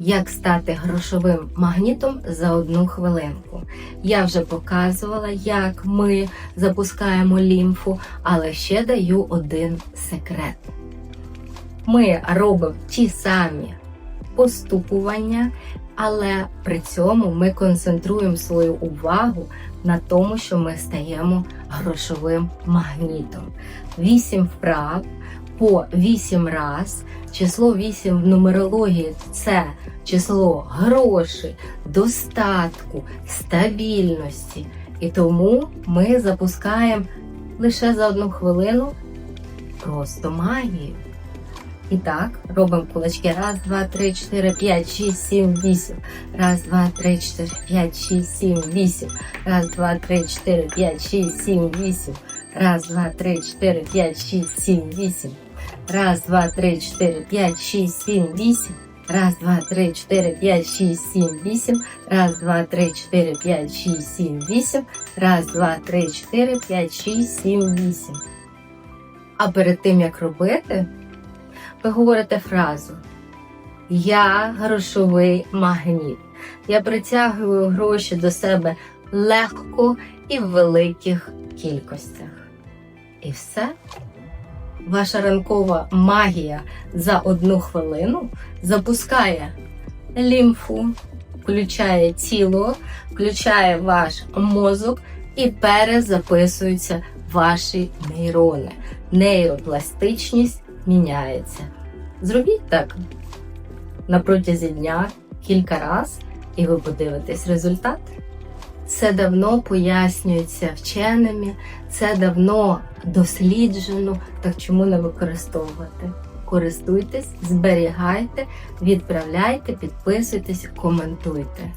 Як стати грошовим магнітом за одну хвилинку. Я вже показувала, як ми запускаємо лімфу, але ще даю один секрет. Ми робимо ті самі постукування, але при цьому ми концентруємо свою увагу на тому, що ми стаємо грошовим магнітом. Вісім вправ по вісім раз. Число 8 в нумерології це число грошей, достатку, стабільності. І тому ми запускаємо лише за одну хвилину просто магію. І так, робимо кулачки. Раз, два, три, чотири, п'ять, шість, сім, вісім. Раз, два, три, чотири, п'ять, шість, сім, вісім. Раз, два, три, чотири, п'ять, шість, сім, вісім. Раз, два, три, чотири, п'ять, шість, сім, вісім. Раз, два, три, чотири, п'ять, шість, сім, вісім. Раз, два, три, чотири, п'ять, шість, сім, вісім. Раз, два, три, чотири, п'ять, шість, сім, вісім. Раз, два, три, чотири, п'ять, шість, сім, вісім. А перед тим як робити, ви говорите фразу Я грошовий магніт. Я притягую гроші до себе легко і в великих кількостях. І все. Ваша ранкова магія за одну хвилину запускає лімфу, включає тіло, включає ваш мозок і перезаписуються ваші нейрони. Нейропластичність міняється. Зробіть так на протязі дня кілька разів, і ви подивитесь результат. Це давно пояснюється вченими, це давно досліджено, так чому не використовувати? Користуйтесь, зберігайте, відправляйте, підписуйтесь, коментуйте.